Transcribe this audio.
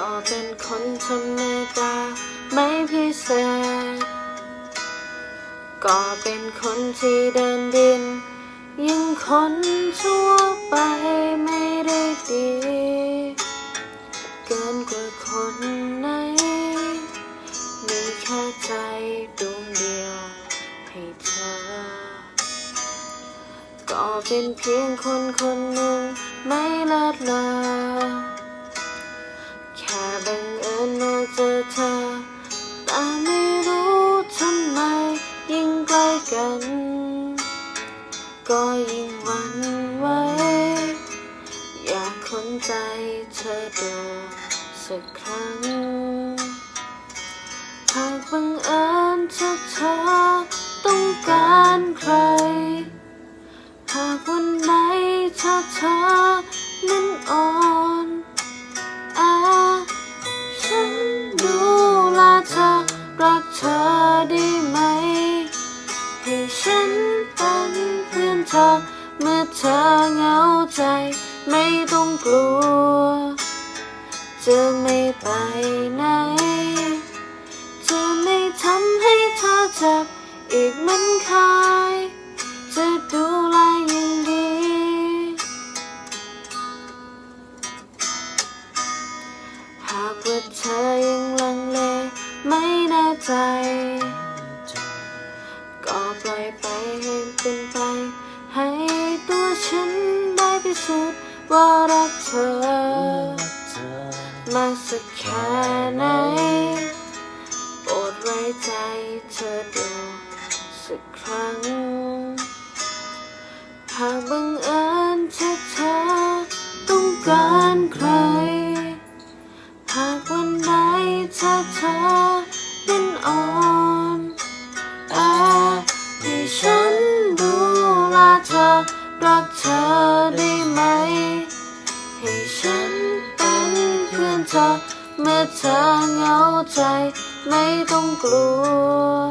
ก็เป็นคนธรรมดาไม่พิเศษ ก็เป็นคนที่เดินดิน ยังคนทั่วไปไม่ได้ดี เกินกว่าคนไหน มีแค่ใจดวงเดียวให้เธอ ก็เป็นเพียงคนคนหนึ่งไม่เลิศเลอ กัน ก็ยิ่งหวั่นไหวอยากค้นใจเธอดูสักครั้ง หากบังเอิญเธอเธอต้องการใคร หากวันไหนเธอเธอนั้นอ่อนแอฉันดูแลเธอรักเธอได้ไหม ฉันเป็นเพื่อนเธอ เมื่อเธอเหงาใจ ไม่ต้องกลัว จะไม่ไปไหน จะไม่ทำให้เธอเจ็บอีกเหมันเคยจะดูแลอย่างดี หากว่าเธอยังลังเลไม่แน่ใจ ล่อยไปให้เป็นไป ให้ตัวฉันได้พิสูจน์ว่ารักเธอมาสักแค่ไหนโปรดไว้ใจเธอดูสักครั้ง หากบังเอิญเธอเธอต้องการใคร หากวันใดเธอเธอ รักเธอได้ไหม ให้ฉันเป็นเพื่อนเธอ เมื่อเธอเหงาใจไม่ต้องกลัว